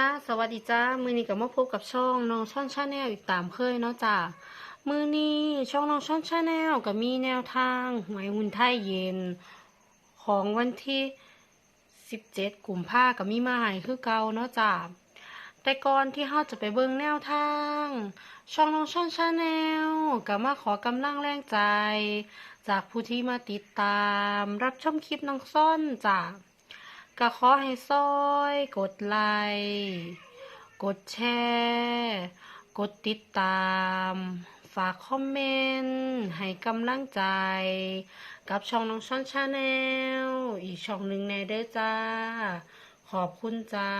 จ้าสวัสดีจ้ามือนี้ก็มาพบกับช่องน้องช่อนชาแนลอีกตามเคยเนาะจ้ามือนี้ช่องน้องช่อนชาแนลก็มีแนวทางหวยหุ่นไทยเย็น ของวันที่ 17กลุ่มภาก็มีมาให้คือเก่าเนาะจ้าแต่ก่อนที่เฮาจะไปเบิ่งแนวทาง ช่องน้องช่อนชาแนลก็มาขอกำลังแรงใจ จากผู้ที่มาติดตาม รับชมคลิปน้องซ่อนจ้า ก็ขอให้ซอยกดไลค์กดแชร์กดติดตาม ฝากคอมเมนต์ให้กำลังใจ กับช่องน้องช่อนชาแนลอีกช่องหนึ่งในเด้อจ้า ขอบคุณจ้า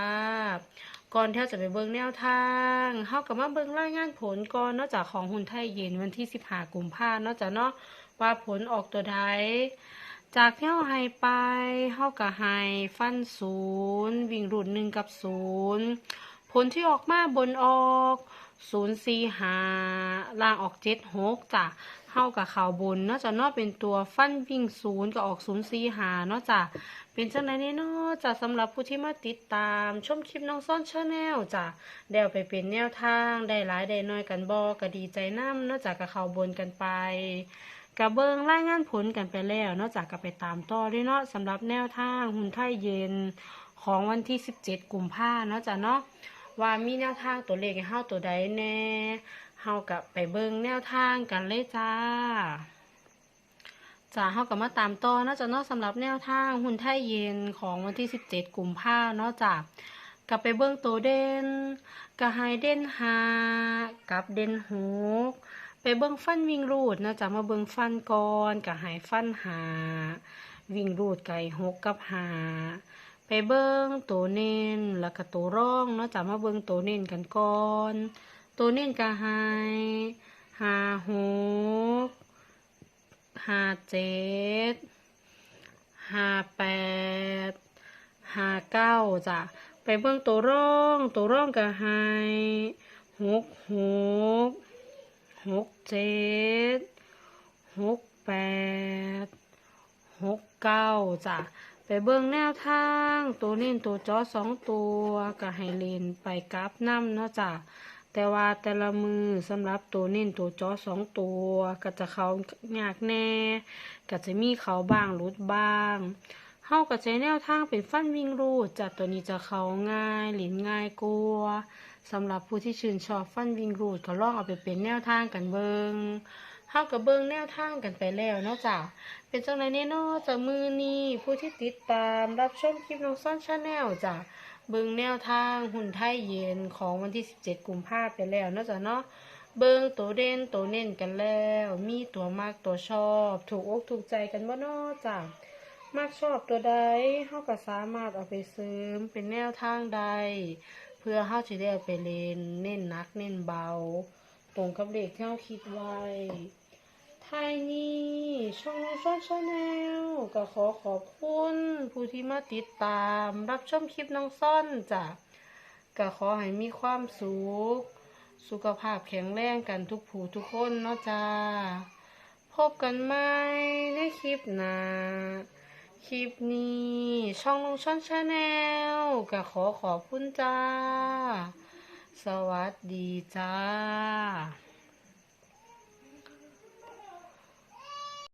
ก่อนที่เราจะไปเบิ่งแนวทางเฮากับมาเบิ่งรายงานผลก่อนนอกจากของหุ่นไทยเย็นวันที่15กุมภาพันธ์นอกจากเนาะว่าผลออกตัวใด จากที่เราให้ไปเท่าก็ให้ฟันศูนย์วิ่งรูดหนึ่งกับศูนย์ผลที่ออกมาบนออก ศูนย์สี่หาล่างออกเจ็ดหกจ้ะเฮากับข่าวบนเนาะจะเนาะเป็นตัวฟันวิ่งศูนย์ก็ออกศูนย์สี่หาเนาะจ้ะเป็นจังไดเนี่ยเนาะจ้ะสำหรับผู้ที่มาติดตามชมคลิปน้องซ่อนชาแนลจ้ะเดี๋ยวไปเป็นแนวทางได้หลายได้น้อยกันบอก็ดีใจน้ำเนาะจ้ะกับข่าวบนกันไปกับเบิงรายงานผลกันไปแล้วนอกจากกับไปตามต่อด้วยเนาะสำหรับแนวทางหุ่นไทยเย็นของวันที่ 17 กุมภาเนาะจ้ะเนาะ ว่ามีแนวทางตัวเลขให้เฮาตัวใดแน่เฮากับไปเบิงแนวทางกันเลยจ้าจ้าเฮากับมาตามต่อนาะจ้ะเนาะสำหรับแนวทางหุ่นไทยเย็นของวันที่ 17กุมภาเนาะจ้ะกับไปเบิงตัวเด่นกับไฮเด่นหากับเด่นหกไปเบิ่งฟันวิ่งรูดนะจ๊ะมาเบิ่งฟันก่อนกับหายฟันหาวิ่งรูดไก่หกกับหา ไปเบิ่งตัวเน้นแล้วก็ตัวร่องเนาะจะมาเบิ่งตัวเน้นกันก่อน ตัวเน้นกับหายหาหกหาเจ็ดหาแปดหาเก้าจ้ะไปเบิ่งตัวร่อง ตัวร่องกับหายหกหกหกเจ็ดหกแปดหกเก้าจ้ะ ไปเบิ่งแนวทาง ตัวเล่นตัวจอสองตัวก็ให้เล่นไปกราฟน้ำเนาะจ้ะแต่ว่าแต่ละมือสำหรับตัวเน้นตัวจอสองตัวก็จะเขายากแน่ ก็จะมีเขาบ้างรุดบ้างเฮาก็ใช้แนวทางเป็นฟันวิ่งรูดจ้ะตัวนี้จะเขาง่ายหลินง่ายกลัวสำหรับผู้ที่ชื่นชอบฟันวิ่งรูดก็ลองเอาไปเป็นแนวทางกันเบิง เฮากับเบิงแนวทางกันไปแล้วเนาะจ้ะเป็นจังไรเนี่ยเนาะจากมือนี้ผู้ที่ติดตามรับชมคลิปน้องซ่อนชาแนลจ้ะเบิงแนวทางหุ่นไทยเย็นของวันที่ 17 กุมภาพันธ์ไปแล้วเนาะจ้ะเนาะเบิงตัวเด่นตัวเน้นกันแล้ว มีตัวมากตัวชอบ ถูกอกถูกใจกันบ่เนาะจ้ะมากชอบตัวใดเฮาก็สามารถเอาไปเสริมเป็นแนวทางใด เพื่อเฮาจะได้ไปเล่นเน้นนักเน้นเบา ตรงกับเลขที่เฮาคิดไว้ ทยนี้ช่องน้องช่อนชาแนลก็ขอขอบคุณผู้ที่มาติดตาม รับชมคลิปน้องซ่อนจ้ะก็ขอให้มีความสุข สุขภาพแข็งแรงกันทุกผู้ทุกคนเนาะจ้า พบกันใหม่ในคลิปหน้าคลิปนี้ช่องลงช่อนชาแนลก็ขอขอบคุณจ้า สวัสดีจ้า